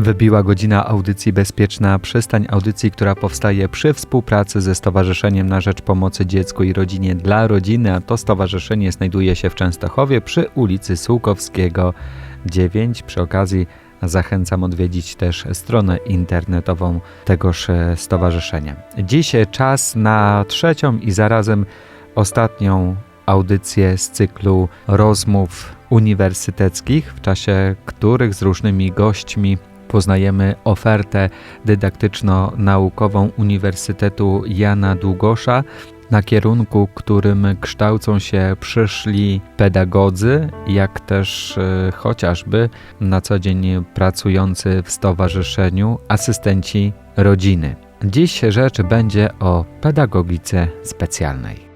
Wybiła godzina audycji Bezpieczna Przystań, audycji, która powstaje przy współpracy ze Stowarzyszeniem na Rzecz Pomocy Dziecku i Rodzinie dla Rodziny, a to stowarzyszenie znajduje się w Częstochowie przy ulicy Sułkowskiego 9. Przy okazji zachęcam odwiedzić też stronę internetową tegoż e, stowarzyszenia. Dziś czas na trzecią i zarazem ostatnią audycję z cyklu rozmów uniwersyteckich, w czasie których z różnymi gośćmi poznajemy ofertę dydaktyczno-naukową Uniwersytetu Jana Długosza na kierunku, którym kształcą się przyszli pedagodzy, jak też e, chociażby na co dzień pracujący w stowarzyszeniu asystenci rodziny. Dziś rzecz będzie o pedagogice specjalnej.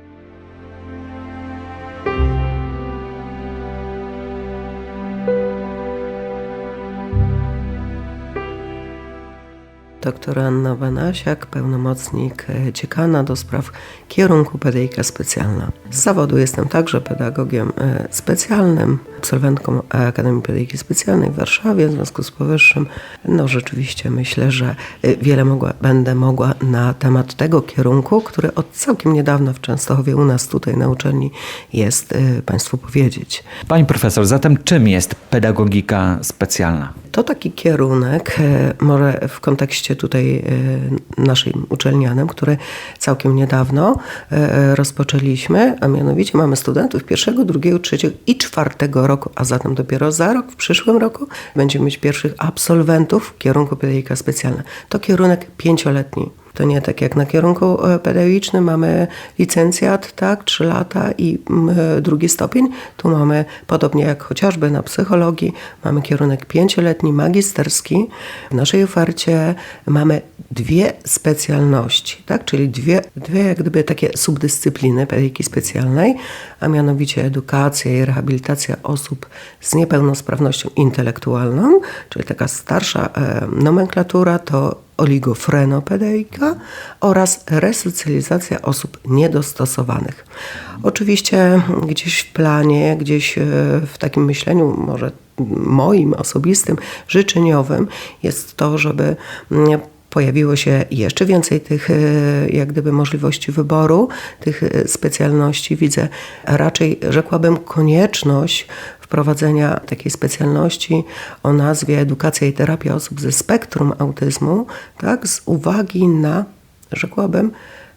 Dr Anna Wanasiak, pełnomocnik e, dziekana do spraw kierunku pedagogika specjalna. Z zawodu jestem także pedagogiem e, specjalnym, absolwentką Akademii Pedagogiki Specjalnej w Warszawie. W związku z powyższym, no rzeczywiście myślę, że e, wiele mogła, będę mogła na temat tego kierunku, który od całkiem niedawna w Częstochowie u nas tutaj na uczelni jest, Państwu powiedzieć. Pani profesor, zatem czym jest pedagogika specjalna? To taki kierunek, może w kontekście tutaj naszym uczelnianym, który całkiem niedawno rozpoczęliśmy, a mianowicie mamy studentów pierwszego, drugiego, trzeciego i czwartego roku, a zatem dopiero za rok, w przyszłym roku będziemy mieć pierwszych absolwentów w kierunku pedagogika specjalna. To kierunek pięcioletni. To nie tak jak na kierunku pedagogicznym mamy licencjat, tak, 3 lata i drugi stopień. Tu mamy, podobnie jak chociażby na psychologii, mamy kierunek pięcioletni, magisterski. W naszej ofercie mamy dwie specjalności, tak, czyli dwie, dwie jak gdyby takie subdyscypliny pedagogiki specjalnej, a mianowicie edukacja i rehabilitacja osób z niepełnosprawnością intelektualną, czyli taka starsza e, nomenklatura to oligofrenopedagogika oraz resocjalizacja osób niedostosowanych. Oczywiście gdzieś w planie, gdzieś e, w takim myśleniu może moim osobistym, życzeniowym jest to, żeby mm, pojawiło się jeszcze więcej tych e, jak gdyby możliwości wyboru, tych e, specjalności. Widzę raczej, rzekłabym, konieczność wprowadzenia takiej specjalności o nazwie Edukacja i terapia osób ze spektrum autyzmu, tak, z uwagi na, rzekłabym,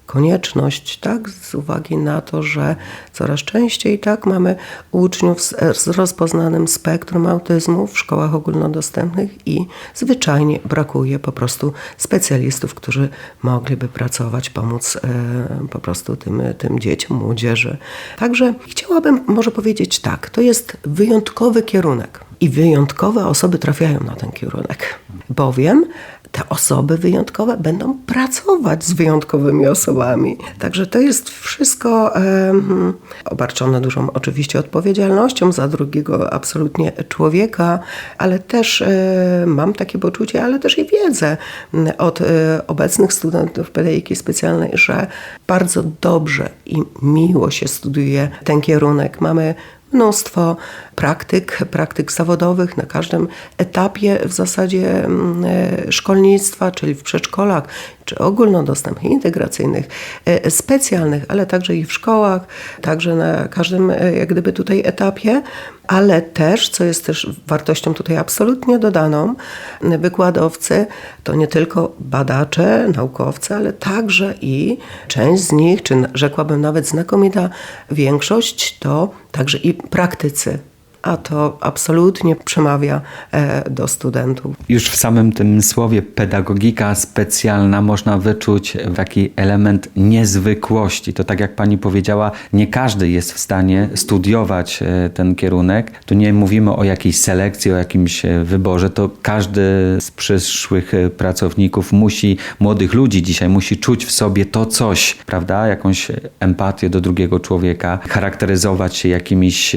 konieczność, tak, z uwagi na to, że coraz częściej tak mamy uczniów z, z rozpoznanym spektrum autyzmu w szkołach ogólnodostępnych i zwyczajnie brakuje po prostu specjalistów, którzy mogliby pracować, pomóc e, po prostu tym, tym dzieciom, młodzieży. Także chciałabym może powiedzieć tak, to jest wyjątkowy kierunek i wyjątkowe osoby trafiają na ten kierunek, bowiem te osoby wyjątkowe będą pracować z wyjątkowymi osobami. Także to jest wszystko um, obarczone dużą oczywiście odpowiedzialnością za drugiego absolutnie człowieka, ale też e, mam takie poczucie, ale też i wiedzę od e, obecnych studentów pedagogiki specjalnej, że bardzo dobrze i miło się studiuje ten kierunek. Mamy mnóstwo praktyk, praktyk zawodowych na każdym etapie w zasadzie mm, e, szkolnictwa, czyli w przedszkolach, czy ogólnodostępnych, integracyjnych, e, specjalnych, ale także i w szkołach, także na każdym e, jak gdyby tutaj etapie, ale też, co jest też wartością tutaj absolutnie dodaną, wykładowcy to nie tylko badacze, naukowcy, ale także i część z nich, czy rzekłabym nawet znakomita większość, to także i praktycy a to absolutnie przemawia e, do studentów. Już w samym tym słowie pedagogika specjalna można wyczuć taki element niezwykłości. To tak jak pani powiedziała, nie każdy jest w stanie studiować e, ten kierunek. Tu nie mówimy o jakiejś selekcji, o jakimś e, wyborze. To każdy z przyszłych pracowników musi, młodych ludzi dzisiaj musi czuć w sobie to coś, prawda? Jakąś empatię do drugiego człowieka, charakteryzować się jakimiś...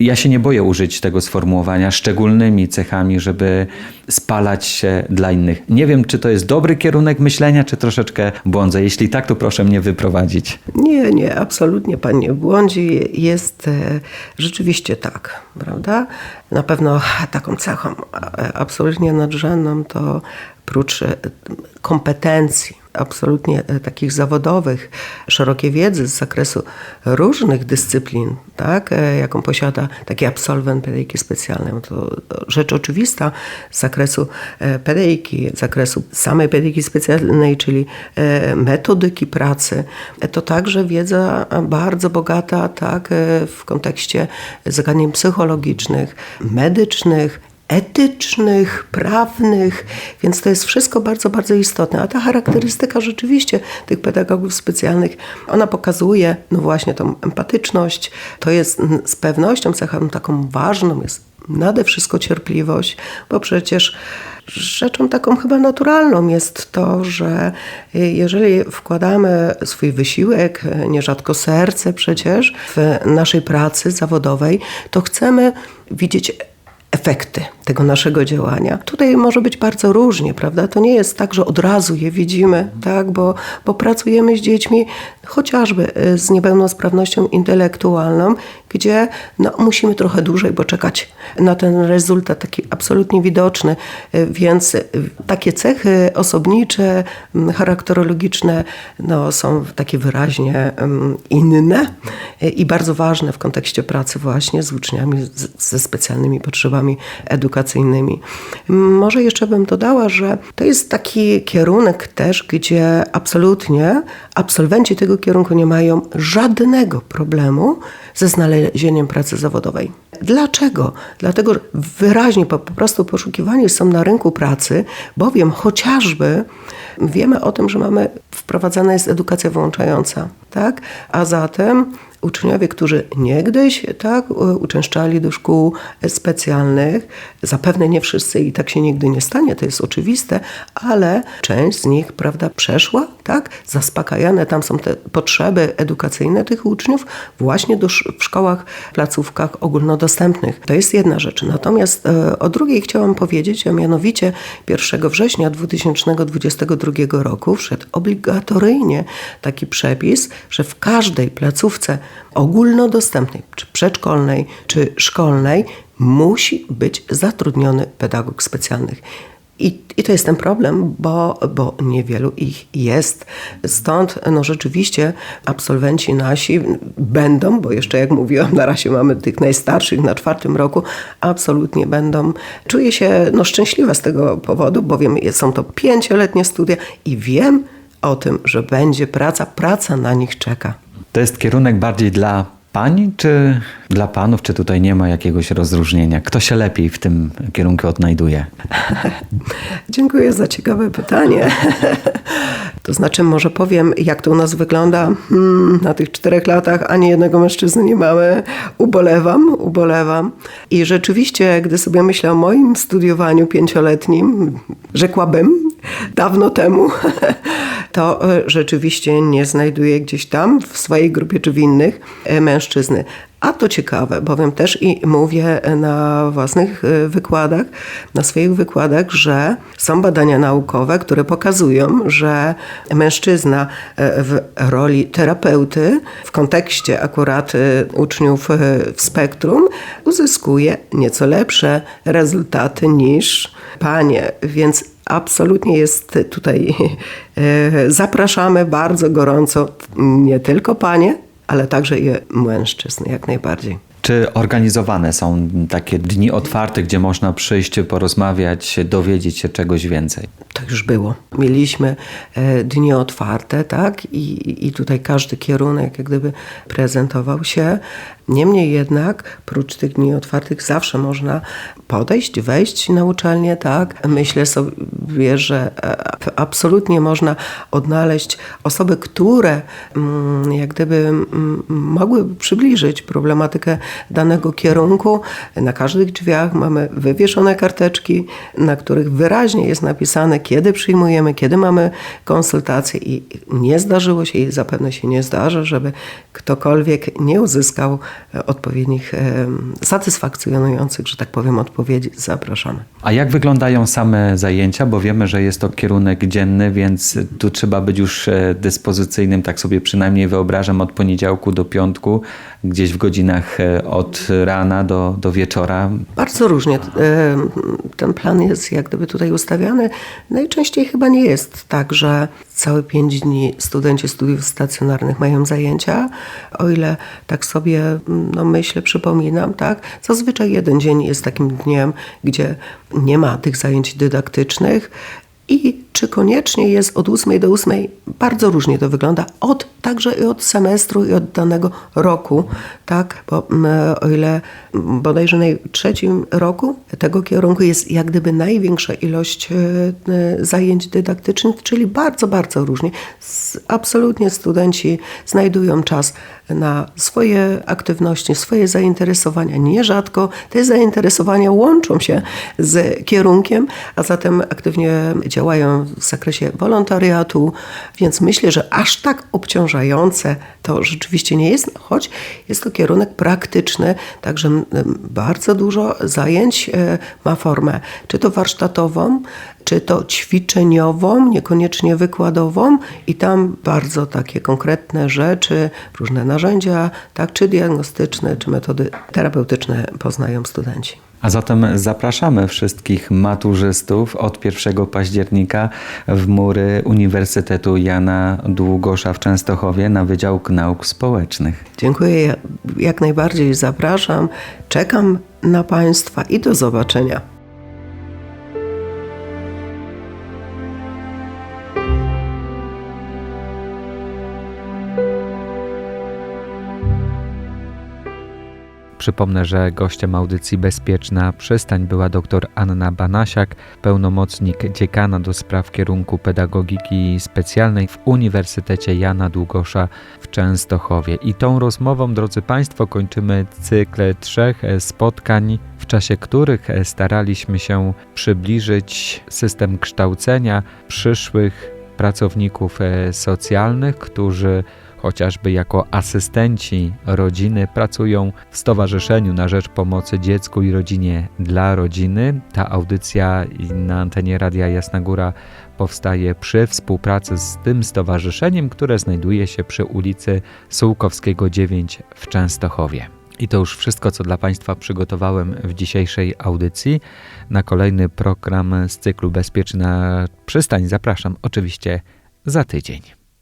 Ja się nie boję boję użyć tego sformułowania, szczególnymi cechami, żeby spalać się dla innych. Nie wiem, czy to jest dobry kierunek myślenia, czy troszeczkę błądzę. Jeśli tak, to proszę mnie wyprowadzić. Nie, nie, absolutnie pan nie błądzi. Jest e, rzeczywiście tak, prawda? Na pewno taką cechą e, absolutnie nadrzędną to prócz e, kompetencji, absolutnie e, takich zawodowych, szerokiej wiedzy z zakresu różnych dyscyplin, tak, e, jaką posiada taki absolwent pedagogi specjalnej. To rzecz oczywista z zakresu e, pedagogi, z zakresu samej pedagogiki specjalnej, czyli metodyki pracy. To także wiedza bardzo bogata tak, w kontekście zagadnień psychologicznych, medycznych, etycznych, prawnych, więc to jest wszystko bardzo, bardzo istotne. A ta charakterystyka rzeczywiście tych pedagogów specjalnych, ona pokazuje, no właśnie, tą empatyczność. To jest z pewnością cechą taką ważną, jest nade wszystko cierpliwość, bo przecież rzeczą taką chyba naturalną jest to, że jeżeli wkładamy swój wysiłek, nierzadko serce przecież, w naszej pracy zawodowej, to chcemy widzieć efekty tego naszego działania. Tutaj może być bardzo różnie, prawda? To nie jest tak, że od razu je widzimy, tak? Bo, bo pracujemy z dziećmi chociażby y, z niepełnosprawnością intelektualną, gdzie no, musimy trochę dłużej poczekać na ten rezultat taki absolutnie widoczny. Y, Więc y, takie cechy osobnicze, charakterologiczne no, są takie wyraźnie inne i bardzo ważne w kontekście pracy właśnie z uczniami ze specjalnymi potrzebami edukacyjnymi. Może jeszcze bym dodała, że to jest taki kierunek też, gdzie absolutnie absolwenci tego kierunku nie mają żadnego problemu ze znalezieniem pracy zawodowej. Dlaczego? Dlatego, że wyraźnie po, po prostu poszukiwani są na rynku pracy, bowiem chociażby wiemy o tym, że mamy wprowadzana jest edukacja włączająca, tak? A zatem uczniowie, którzy niegdyś tak, uczęszczali do szkół specjalnych, zapewne nie wszyscy i tak się nigdy nie stanie, to jest oczywiste, ale część z nich, prawda, przeszła, tak, zaspokajane tam są te potrzeby edukacyjne tych uczniów właśnie do, w szkołach, placówkach ogólnodostępnych. To jest jedna rzecz. Natomiast e, o drugiej chciałam powiedzieć, a mianowicie 1 września 2022 roku wszedł obligatoryjnie taki przepis, że w każdej placówce ogólnodostępnej, czy przedszkolnej, czy szkolnej musi być zatrudniony pedagog specjalnych. I, I to jest ten problem, bo, bo niewielu ich jest. Stąd no rzeczywiście absolwenci nasi będą, bo jeszcze jak mówiłam, na razie mamy tych najstarszych na czwartym roku, absolutnie będą. Czuję się no, szczęśliwa z tego powodu, bowiem są to pięcioletnie studia i wiem o tym, że będzie praca, praca na nich czeka. To jest kierunek bardziej dla pań, czy dla panów, czy tutaj nie ma jakiegoś rozróżnienia? Kto się lepiej w tym kierunku odnajduje? Dziękuję za ciekawe pytanie. To znaczy, może powiem, jak to u nas wygląda. Hmm, na tych czterech latach ani jednego mężczyzny nie mamy. Ubolewam, ubolewam. I rzeczywiście, gdy sobie myślę o moim studiowaniu pięcioletnim, rzekłabym, dawno temu, to e, rzeczywiście nie znajduję gdzieś tam w swojej grupie czy w innych e, mężczyzny. A to ciekawe, bowiem też i mówię na własnych e, wykładach, na swoich wykładach, że są badania naukowe, które pokazują, że mężczyzna w roli terapeuty, w kontekście akurat uczniów w spektrum, uzyskuje nieco lepsze rezultaty niż panie. Więc absolutnie jest tutaj, e, zapraszamy bardzo gorąco nie tylko panie, ale także i mężczyzn, jak najbardziej. Czy organizowane są takie dni otwarte, gdzie można przyjść, porozmawiać, dowiedzieć się czegoś więcej? To już było. Mieliśmy e, dni otwarte, tak? I, I tutaj każdy kierunek jak gdyby prezentował się. Niemniej jednak, prócz tych dni otwartych, zawsze można podejść, wejść na uczelnię, tak? Myślę sobie że e, absolutnie można odnaleźć osoby, które mm, jak gdyby mm, mogłyby przybliżyć problematykę danego kierunku. Na każdych drzwiach mamy wywieszone karteczki, na których wyraźnie jest napisane, kiedy przyjmujemy, kiedy mamy konsultacje i nie zdarzyło się i zapewne się nie zdarzy, żeby ktokolwiek nie uzyskał e, odpowiednich, e, satysfakcjonujących, że tak powiem, odpowiedzi. Zapraszamy. A jak wyglądają same zajęcia? Bo wiemy, że jest to kierunek dzienny, więc tu trzeba być już e, dyspozycyjnym, tak sobie przynajmniej wyobrażam, od poniedziałku do piątku, gdzieś w godzinach od rana do, do wieczora. Bardzo różnie e, ten plan jest jak gdyby tutaj ustawiany. Najczęściej chyba nie jest tak, że całe pięć dni studenci studiów stacjonarnych mają zajęcia. O ile tak sobie no myślę, przypominam, tak, zazwyczaj jeden dzień jest takim dniem, gdzie nie ma tych zajęć dydaktycznych i czy koniecznie jest od 8 do 8? Bardzo różnie to wygląda, od, także i od semestru i od danego roku, tak? Bo mm, o ile bodajże na trzecim roku tego kierunku jest jak gdyby największa ilość e, e, zajęć dydaktycznych, czyli bardzo, bardzo różnie. Absolutnie studenci znajdują czas na swoje aktywności, swoje zainteresowania. Nierzadko te zainteresowania łączą się z kierunkiem, a zatem aktywnie działają w zakresie wolontariatu, więc myślę, że aż tak obciążające to rzeczywiście nie jest, choć jest to kierunek praktyczny, także bardzo dużo zajęć e, ma formę, czy to warsztatową, czy to ćwiczeniową, niekoniecznie wykładową i tam bardzo takie konkretne rzeczy, różne narzędzia, tak, czy diagnostyczne, czy metody terapeutyczne poznają studenci. A zatem zapraszamy wszystkich maturzystów od 1 października w mury Uniwersytetu Jana Długosza w Częstochowie na Wydział Nauk Społecznych. Dziękuję, ja- jak najbardziej zapraszam, czekam na Państwa i do zobaczenia. Przypomnę, że gościem audycji Bezpieczna Przystań była dr Anna Banasiak, pełnomocnik dziekana do spraw kierunku pedagogiki specjalnej w Uniwersytecie Jana Długosza w Częstochowie. I tą rozmową, drodzy Państwo, kończymy cykl trzech spotkań, w czasie których staraliśmy się przybliżyć system kształcenia przyszłych pracowników socjalnych, którzy chociażby jako asystenci rodziny pracują w Stowarzyszeniu na Rzecz Pomocy Dziecku i Rodzinie dla Rodziny. Ta audycja na antenie Radia Jasna Góra powstaje przy współpracy z tym stowarzyszeniem, które znajduje się przy ulicy Sułkowskiego 9 w Częstochowie. I to już wszystko, co dla Państwa przygotowałem w dzisiejszej audycji. Na kolejny program z cyklu Bezpieczna Przystań zapraszam oczywiście za tydzień.